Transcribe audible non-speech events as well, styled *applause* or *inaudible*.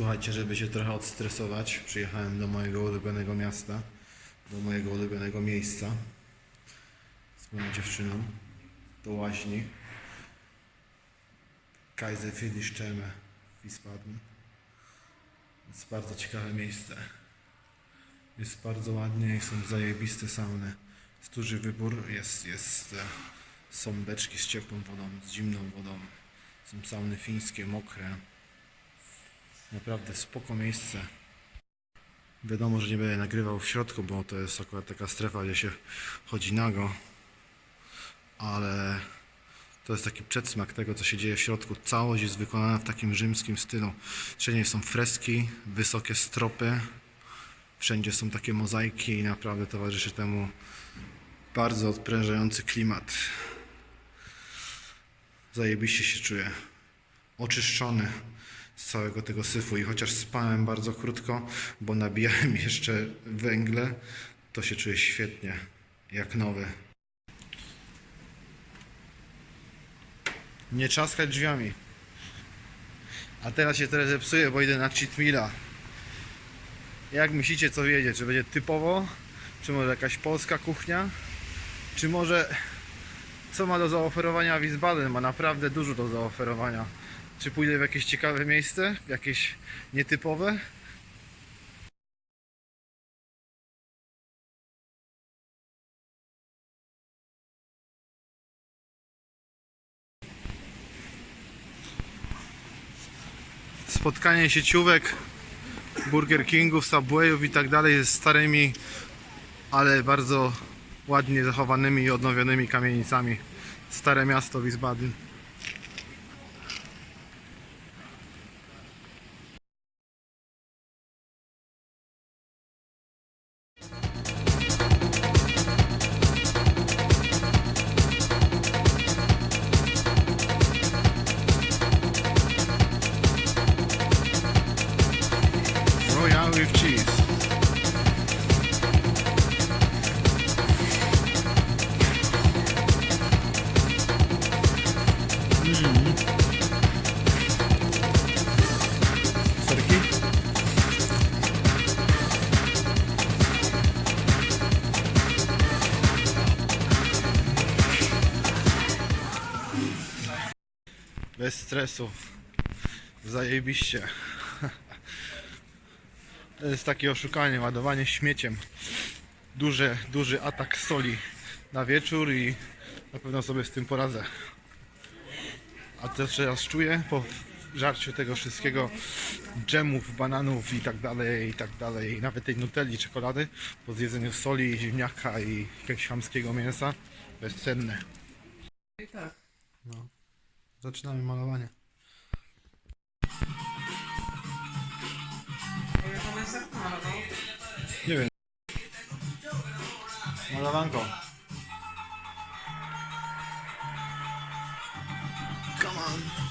Słuchajcie, żeby się trochę odstresować, przyjechałem do mojego ulubionego miasta, do mojego ulubionego miejsca z moją dziewczyną, do łaźni. Kaiser Friedrichsterne w Wiesbaden. Jest bardzo ciekawe miejsce. Jest bardzo ładnie i są zajebiste sauny. Jest duży wybór, jest, jest, e, są beczki z ciepłą wodą, z zimną wodą. Są sauny fińskie, mokre. Naprawdę spoko miejsce. Wiadomo, że nie będę nagrywał w środku, bo to jest akurat taka strefa, gdzie się chodzi nago. Ale to jest taki przedsmak tego, co się dzieje w środku. Całość jest wykonana w takim rzymskim stylu. Wszędzie są freski, wysokie stropy, wszędzie są takie mozaiki i naprawdę towarzyszy temu bardzo odprężający klimat. Zajebiście się czuję. Oczyszczony z całego tego syfu i chociaż spałem bardzo krótko, bo nabijałem *laughs* jeszcze węgle, to się czuję świetnie, jak nowy. Nie trzaskać drzwiami. A teraz się teraz zepsuję, bo idę na cheat meala. Jak myślicie, co wiedzie? Czy będzie typowo? Czy może jakaś polska kuchnia? Czy może co ma do zaoferowania Wiesbaden? Ma naprawdę dużo do zaoferowania. Czy pójdę w jakieś ciekawe miejsce? Jakieś nietypowe? Spotkanie sieciówek, Burger Kingów, Subwayów i tak dalej z starymi, ale bardzo ładnie zachowanymi i odnowionymi kamienicami. Stare miasto Wiesbaden. Bez stresu. Zajebiście. To jest takie oszukanie, ładowanie śmieciem. Duży, duży atak soli na wieczór i na pewno sobie z tym poradzę. A to teraz czuję po żarciu tego wszystkiego dżemów, bananów i tak dalej, i tak dalej, i nawet tej nutelli, czekolady, po zjedzeniu soli, ziemniaka i jakiegoś chamskiego mięsa, bezcenne. I tak. No. Zaczynamy malowanie. Nie wiem. Malowanko. Come on.